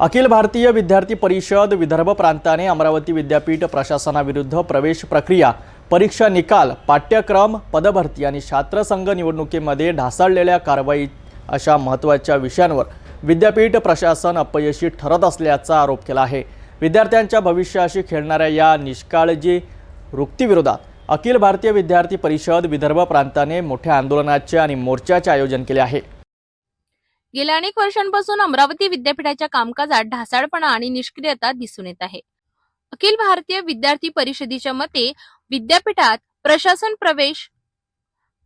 अखिल भारतीय विद्यार्थी परिषद विदर्भ प्रांताने अमरावती विद्यापीठ प्रशासनाविरुद्ध प्रवेश प्रक्रिया परीक्षा निकाल पाठ्यक्रम पदभरती आणि छात्रसंघ निवडणुकीमध्ये ढासळलेल्या कारवाई अशा महत्त्वाच्या विषयांवर विद्यापीठ प्रशासन अपयशी ठरत असल्याचा आरोप केला आहे. विद्यार्थ्यांच्या भविष्याशी खेळणाऱ्या या निष्काळजी वृत्तीविरोधात अखिल भारतीय विद्यार्थी परिषद विदर्भ प्रांताने मोठ्या आंदोलनाचे आणि मोर्चाचे आयोजन केले आहे. गेल्या अनेक वर्षांपासून अमरावती विद्यापीठाच्या कामकाजात ढासाळपणा आणि निष्क्रियता दिसून येत आहे. अखिल भारतीय विद्यार्थी परिषदेच्या मते विद्यापीठात प्रशासन प्रवेश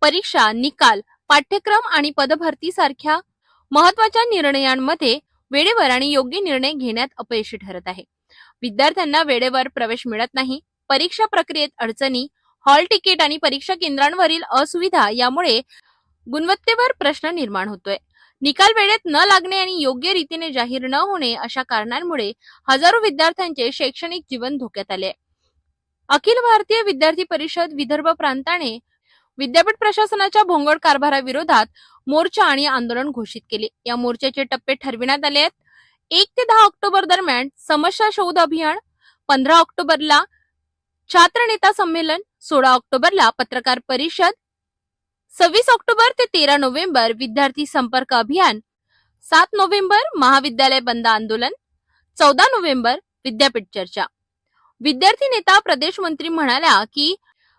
परीक्षा निकाल पाठ्यक्रम आणि पदभरती सारख्या महत्त्वाच्या निर्णयांमध्ये वेळेवर आणि योग्य निर्णय घेण्यात अपयशी ठरत आहे. विद्यार्थ्यांना वेळेवर प्रवेश मिळत नाही परीक्षा प्रक्रियेत अडचणी हॉल तिकीट आणि परीक्षा केंद्रांवरील असुविधा यामुळे गुणवत्तेवर प्रश्न निर्माण होतोय. निकाल वेळेत न लागणे आणि योग्य रीतीने जाहीर न होणे अशा कारणांमुळे हजारो विद्यार्थ्यांचे शैक्षणिक जीवन धोक्यात आले. अखिल भारतीय विद्यार्थी परिषद विदर्भ प्रांताने विद्यापीठ प्रशासनाच्या भोंगळ कारभाराविरोधात मोर्चा आणि आंदोलन घोषित केले. या मोर्चाचे टप्पे ठरविण्यात आले आहेत. एक ते दहा ऑक्टोबर दरम्यान समस्या शोध अभियान पंधरा ऑक्टोबरला छात्र नेता संमेलन सोळा ऑक्टोबरला पत्रकार परिषद सव्वीस ऑक्टोबर ते तेरा नोव्हेंबर विद्यार्थी संपर्क अभियान. सात नोव्हेंबर महाविद्यालय बंद आंदोलन. चौदा नोव्हेंबर विद्यापीठ चर्चा. विद्यार्थी नेता प्रदेश मंत्री म्हणाल्या की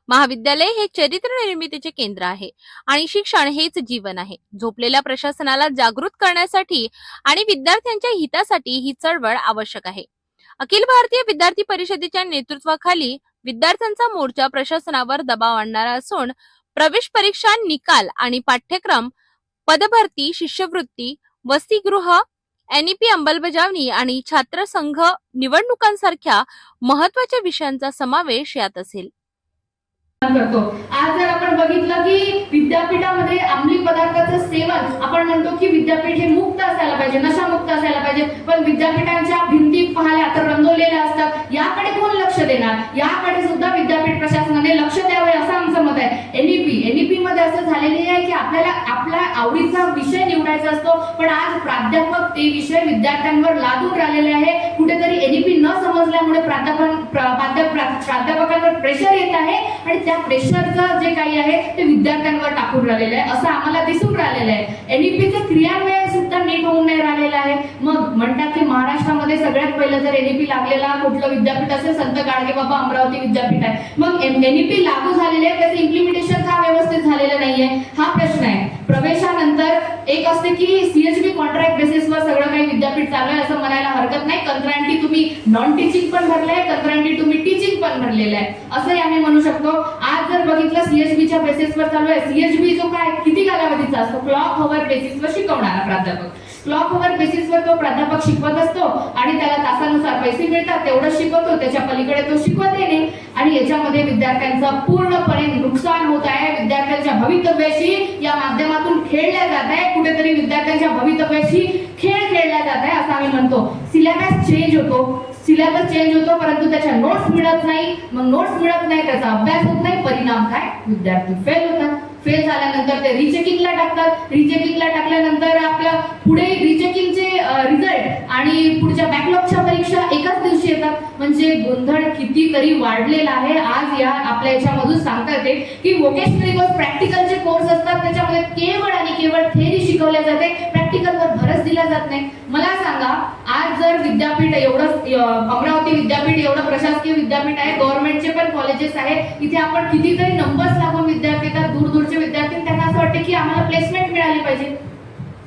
महाविद्यालय हे चरित्र निर्मितीचे केंद्र आहे आणि शिक्षण हेच जीवन आहे. झोपलेल्या प्रशासनाला जागृत करण्यासाठी आणि विद्यार्थ्यांच्या हितासाठी ही चळवळ आवश्यक आहे. अखिल भारतीय विद्यार्थी परिषदेच्या नेतृत्वाखाली विद्यार्थ्यांचा मोर्चा प्रशासनावर दबाव आणणारा असून प्रवेश परीक्षा निकाल आणि पाठ्यक्रम पदभरती शिष्यवृत्ती वसतिगृह एनईपी अंमलबजावणी आणि छात्र संघ निवडणुकांसारख्या महत्त्वाच्या विषयांचा समावेश यात असेल. करतो. आज जर आपण बघितलं की विद्यापीठामध्ये अंमली पदार्थाचं सेवन आपण म्हणतो की विद्यापीठ हे मुक्त असायला पाहिजे नशामुक्त असायला पाहिजे पण विद्यापीठांच्या भिंती पाहिल्या तर रंगवलेल्या असतात. याकडे कोण लक्ष देणार? याकडे सुद्धा विद्यापीठ प्रशासनाने लक्ष द्यावे असं आमचं मत आहे. एनईपी असं झालेले आहे की आपल्याला आपल्या आवडीचा विषय निवडायचा असतो पण आज प्राध्यापक ते विषय विद्यार्थ्यांवर लादून राहिलेले आहे. कुठेतरी एनईपी न समजल्यामुळे प्राध्यापक प्राध्यापकांवर प्रेशर येत आहे आणि त्या प्रेशरचं जे काही आहे ते विद्यार्थ्यांवर टाकून राहिलेलं आहे. असं आम्हाला दिसून राहिलेलं आहे. एनईपीचं क्रियान्वयन सुद्धा नीट होऊन नाही राहिलेलं आहे. मग म्हणतात पहिलं जर एनईपी लागलेला कुठलं विद्यापीठ असेल संत गाडगे बाबा अमरावती विद्यापीठ आहे. मग एनईपी लागू झालेले आहे त्याचं इम्प्लिमेंटेशन का व्यवस्थित झालेलं नाहीये? हा प्रश्न आहे. प्रवेशानंतर एक असते की सीएचबी कॉन्ट्रॅक्ट बेसिसवर सगळं काही विद्यापीठ चालू आहे असं म्हणायला हरकत नाही. कंत्रांटी तुम्ही नॉन टीचिंग पण भरलंय आहे कंत्रांटी तुम्ही टीचिंग पण भरलेलं आहे. असं आम्ही म्हणू शकतो. जर बघितलं सीएचबीच्या बेसिसवर चालू आहे. सीएचबी जो काय किती कालावधीचा असतो? क्लॉक हवर बेसिसवर शिकवणारा प्राध्यापक. क्लॉक हवर बेसिसवर तो प्राध्यापक शिकवत असतो आणि त्याला तासानुसार पैसे मिळतात. तेवढं शिकवतो. त्याच्या पलीकडे तो शिकवत नाही आणि याच्यामध्ये विद्यार्थ्यांचं पूर्णपणे नुकसान होत आहे. विद्यार्थ्यांच्या भवितव्याशी या माध्यमातून खेळल्या जात आहे. कुठेतरी विद्यार्थ्यांच्या भवितव्याशी खेळ खेळला जात आहे असं आम्ही म्हणतो. सिलेबस चेंज होतो. सिलेबस चेंज होतो परंतु त्याच्या नोट्स मिळत नाही. मग नोट्स मिळत नाही त्याचा अभ्यास होत नाही. परिणाम काय? विद्यार्थी फेल होतात. फेल झाल्यानंतर ते रिचेकिंगला टाकतात. रिचेकिंगला टाकल्यानंतर आपल्या पुढे रिचेकिंगचे रिझल्ट आणि पुढच्या बॅकलॉगच्या परीक्षा एकाच दिवशी येतात. म्हणजे गोंधळ कितीतरी वाढलेला आहे. आज या आपल्या याच्यामधून सांगता येते की व्होकेशनरी कोर्स प्रॅक्टिकलचे कोर्स असतात त्याच्यामध्ये केवळ आणि केवळ थेरी शिकवल्या जाते. प्रॅक्टिकलवर भरच दिला जात नाही. मला सांगा आज जर विद्यापीठ एवढं अमरावती विद्यापीठ एवढं प्रशासकीय विद्यापीठ आहे गव्हर्नमेंटचे पण कॉलेजेस आहेत. इथे आपण कितीतरी नंबर्स लागून विद्यार्थी येतात दूर दूरचे विद्यार्थी त्यांना असं वाटते की आम्हाला प्लेसमेंट मिळाली पाहिजे.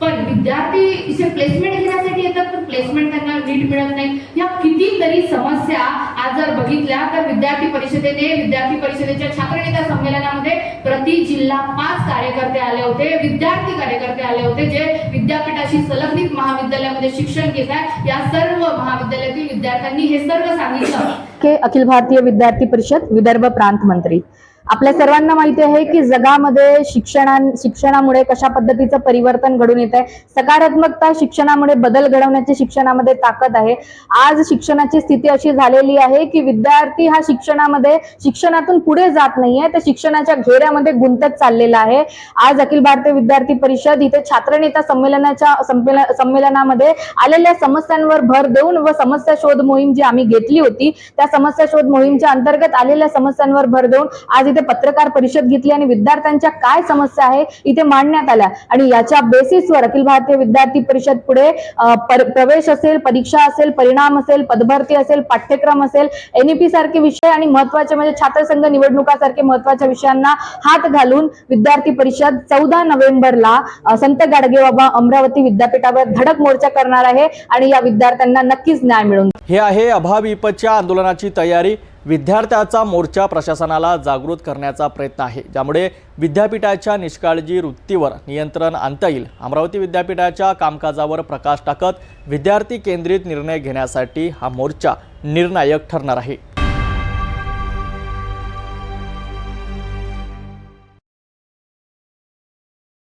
पण विद्यार्थी इथे प्लेसमेंट घेण्यासाठी येतात तर प्लेसमेंट त्यांना नीट मिळत नाही. या कितीतरी समस्या आज जर बघितल्या तर विद्यार्थी परिषदेने विद्यार्थी परिषदेच्या छात्रनेता संमेलनामध्ये प्रति जिल्हा पाच कार्यकर्ते आले होते विद्यार्थी कार्यकर्ते आले होते जे विद्यापीठाशी संलग्नित महाविद्यालयामध्ये शिक्षण घेत आहे या सर्व महाविद्यालयातील विद्यार्थ्यांनी हे सर्व सांगितलं. के अखिल भारतीय विद्यार्थी परिषद विदर्भ प्रांत मंत्री. आपल्या सर्वांना माहिती आहे की जगामध्ये शिक्षणा शिक्षणामुळे कशा पद्धतीचं परिवर्तन घडून येत आहे सकारात्मकता शिक्षणामुळे बदल घडवण्याची शिक्षणामध्ये ताकद आहे. आज शिक्षणाची स्थिती अशी झालेली आहे की विद्यार्थी हा शिक्षणामध्ये शिक्षणातून पुढे जात नाहीये तर शिक्षणाच्या घेऱ्यामध्ये गुंतत चाललेला आहे. आज अखिल भारतीय विद्यार्थी परिषद इथे छात्रनेता संमेलनाच्या संमेलनामध्ये आलेल्या समस्यांवर भर देऊन व समस्या शोध मोहीम जी आम्ही घेतली होती त्या समस्या शोध मोहीमच्या अंतर्गत आलेल्या समस्यांवर भर देऊन आज इथे पत्रकार परिषद घेतली आणि विद्यार्थ्यांच्या काय समस्या आहे इथे मांडण्यात आल्या. आणि याच्या बेसिसवर अखिल भारतीय विद्यार्थी परिषद पुढे प्रवेश असेल परीक्षा असेल परिणाम असेल पदभरती असेल पाठ्यक्रम असेल एनईपी सारखे विषय आणि महत्त्वाचे म्हणजे छात्रसंघ निवडणुकासारखे महत्त्वाच्या विषयांना हात घालून विद्यार्थी परिषद चौदा नोव्हेंबरला संत संत गाडगेबाबा अमरावती विद्यापीठावर धडक मोर्चा करणार आहे आणि या विद्यार्थ्यांना नक्कीच न्याय मिळून हे आहे अभाविपच्या आंदोलनाची तयारी. विद्यार्थ्याचा मोर्चा प्रशासनाला जागृत करण्याचा प्रयत्न आहे ज्यामुळे विद्यापीठाच्या निष्काळजी वृत्तीवर नियंत्रण आणता येईल. अमरावती विद्यापीठाच्या कामकाजावर प्रकाश टाकत विद्यार्थी केंद्रित निर्णय घेण्यासाठी हा मोर्चा निर्णायक ठरणार आहे.